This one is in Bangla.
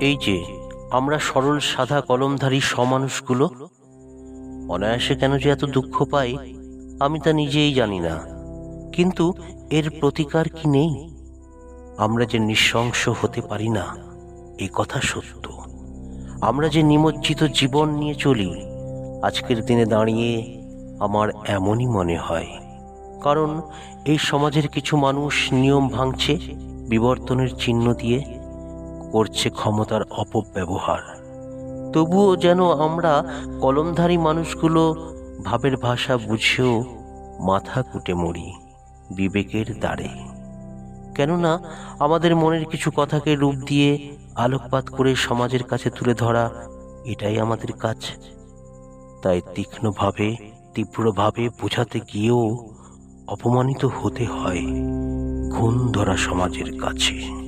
এই যে, আমরা সরল সাদা কলমধারী সমানুষগুলো অনায়াসে কেন যে এত দুঃখ পাই, আমি তা নিজেই জানি না। কিন্তু এর প্রতিকার কি নেই? আমরা যে নৃশংস হতে পারি না, এ কথা সত্য। আমরা যে নিমজ্জিত জীবন নিয়ে চলি, আজকের দিনে দাঁড়িয়ে আমার এমনই মনে হয়। কারণ এই সমাজের কিছু মানুষ নিয়ম ভাঙছে, বিবর্তনের চিহ্ন দিয়ে করছে ক্ষমতার অপব্যবহার। তবুও যেন আমরা কলমধারী মানুষগুলো ভাবের ভাষা বুঝেও মাথা কুটে মরি বিবেকের দ্বারে। কেননা আমাদের মনের কিছু কথাকে রূপ দিয়ে আলোকপাত করে সমাজের কাছে তুলে ধরা এটাই আমাদের কাজ। তাই তীক্ষ্ণভাবে, তীব্রভাবে বোঝাতে গিয়েও অপমানিত হতে হয় খুন ধরা সমাজের কাছে।